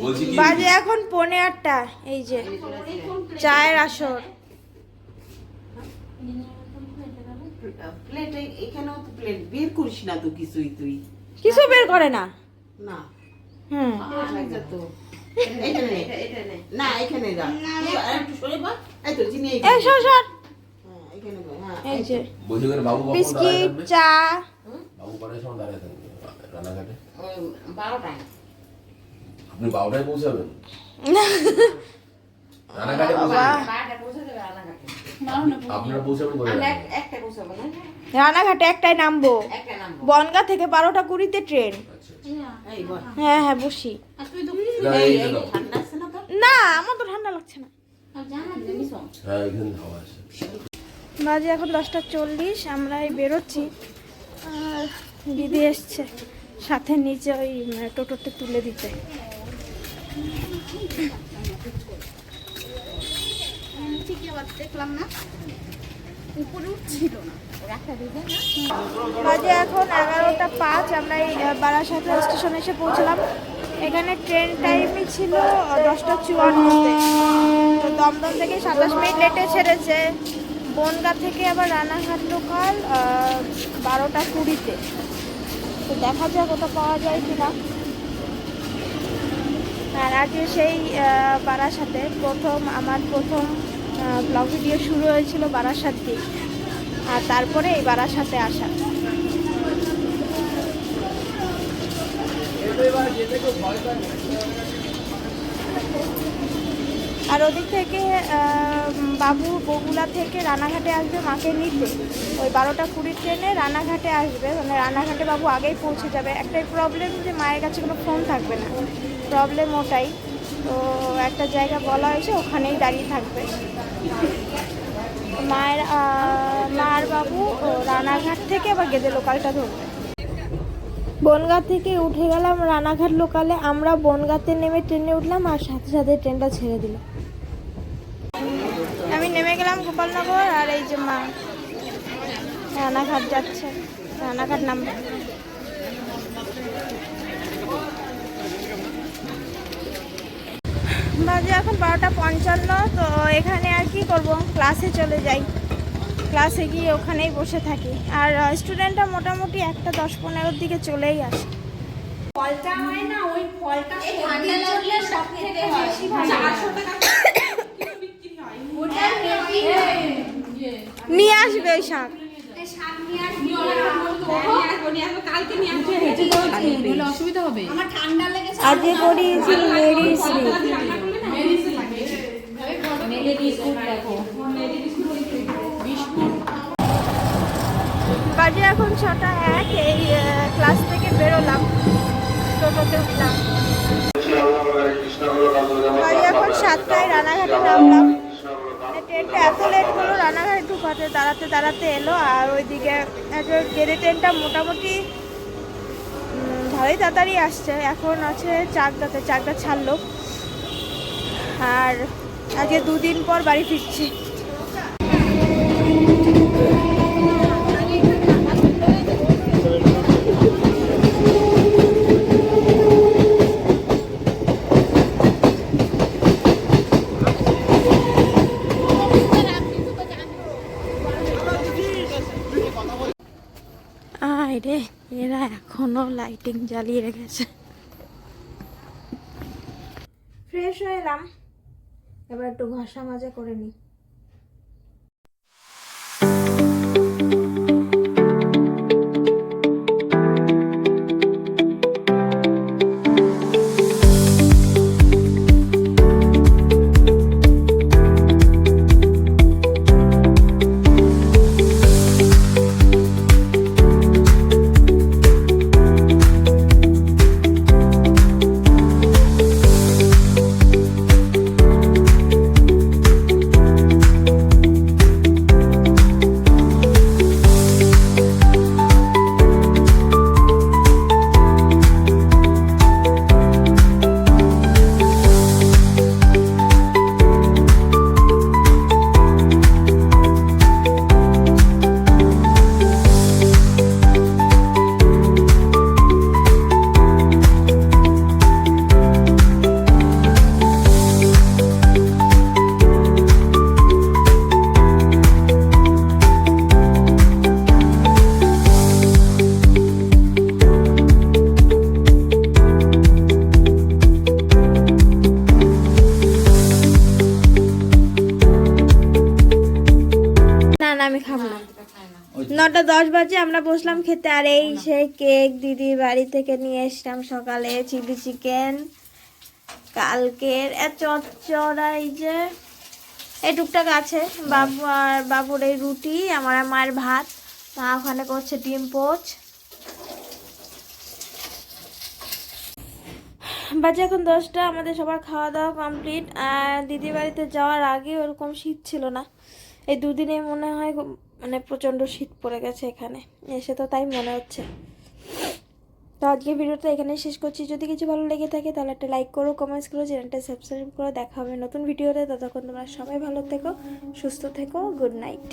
বলছি কি? বাজে এখন পনে আটটা এই যে চায়ের আসর। প্লেট এখানেও তো প্লেট বের করিস না তো কিছুই তুই। কিছু বের করে না? না। হুম। এখানে না হ্যাঁ, হ্যাঁ, বিস্কিট চা। বাবু বারোটায়। আপনি বারোটায় পৌঁছাবেন রানাঘাটে আপনারা পৌঁছাবেন রানাঘাটে একটাই নামবো। বনগা থেকে বারোটা কুড়িতে ট্রেন। আচ্ছা আচ্ছা। হ্যাঁ হ্যাঁ বসি। না, আমার তো ঠান্ডা লাগছে না। হ্যাঁ আছে। বাজে এখন দশটা চল্লিশ আমরা এই বেরোচ্ছি। আর দিদি এসছে সাথে নিচে ওই উম, টোটোতে তুলে দিতে। এখন এগারোটা পাঁচ, আমরা এই স্টেশনে এসে পৌঁছলাম। এখানে ট্রেন টাইমই ছিল দশটা চুয়ান্নতে তো দমদম থেকে সাতাশ মিনিট লেটে ছেড়েছে। বনগা থেকে আবার রানাঘাট লোকাল বারোটা কুড়িতে। তো দেখা যাক ওটা পাওয়া যায় কিনা। আর আজকে সেই বারাসাতে প্রথম, আমার প্রথম ব্লগ ভিডিও শুরু হয়েছিল বারাসাত দিয়ে আর তারপরে এই বারাসাতে আসা। আর ওদিক থেকে বাবু বগুলা থেকে রানাঘাটে আসবে, মাকে নিতে। ওই বারোটা কুড়ি ট্রেনে রানাঘাটে আসবে। মানে রানাঘাটে বাবু আগেই পৌঁছে যাবে। একটাই প্রবলেম যে মায়ের কাছে কোনো ফোন থাকবে না। প্রবলেম ওটাই। তো একটা জায়গা বলা হয়েছে ওখানেই দাঁড়িয়ে থাকবে। মায়ের মার বাবু রানাঘাট থেকে আবার গেদে লোকালটা ধরবে। বনগা থেকে উঠে গেলাম রানাঘাট লোকালে। আমরা বনগাতে নেমে ট্রেনে উঠলাম আর সাথে সাথে ট্রেনটা ছেড়ে দিল। আমি নেমে গেলাম গোপালনগর আর এই যে মা রানাঘাট যাচ্ছে রানাঘাট নামবে। বাজে এখন বারোটা পঞ্চান্ন তো এখানে আর কি করব? ক্লাসে চলে যাই। ক্লাসে গিয়ে ওখানেই বসে থাকি। আর স্টুডেন্টরা মোটামুটি একটা দশ পনেরোর দিকে চলেই আসে। ফলটা হয় না ওই ফলটা ঠান্ডা লাগলে সব থেকে বেশি ভালো। চারশো টাকা ওটা নিয়ে আসবে। ওই শাক। শাক নিয়ে আসবি মেডিসি বাজে এখন ছটা এক, এই ক্লাস থেকে বেরোলাম। টোটোতে উঠলাম বাজে এখন সাতটায়, রানাঘাটে নামলাম। ট্রেনটা এত লেট হলো, রানাঘাটে ঢুকাতে, দাঁড়াতে দাঁড়াতে এলো, আর ওইদিকে গেড়ে ট্রেনটা মোটামুটি ভালোই তাড়াতাড়ি আসছে। এখন আছে চাকদাতে, চাকদা ছাড়লো। আর আজকে দুদিন পর বাড়ি ফিরছি। রে এরা এখনও লাইটিং জ্বালিয়ে রেখেছে। ফ্রেশ হয়ে এলাম। এবার একটু ঘষা মাজা করে নিই। নটা দশ বাজে আমরা বসলাম খেতে আর এই সেই কেক দিদির বাড়ি থেকে নিয়ে এসলাম সকালে চিলি চিকেন। কালকের চচ্চড়া এই যে এই টুকটাক আছে বাবু আর বাবুর এই রুটি আমার মায়ের ভাত। মা ওখানে করছে ডিম পোচ। বাজে এখন দশটা আমাদের সবার খাওয়া দাওয়া কমপ্লিট আর দিদির বাড়িতে যাওয়ার আগে ওরকম শীত ছিল না। এই দুদিনে মনে হয় মানে প্রচণ্ড শীত পড়ে গেছে এখানে। এসে তো তাই মনে হচ্ছে। তো আজকে ভিডিওটা এখানে শেষ করছি। যদি কিছু ভালো লেগে থাকে তাহলে একটা লাইক করো কমেন্টস করো চ্যানেলটা সাবস্ক্রাইব করো। দেখা হবে নতুন ভিডিওতে। ততক্ষণ তোমরা সবাই ভালো থেকো, সুস্থ থেকো গুড নাইট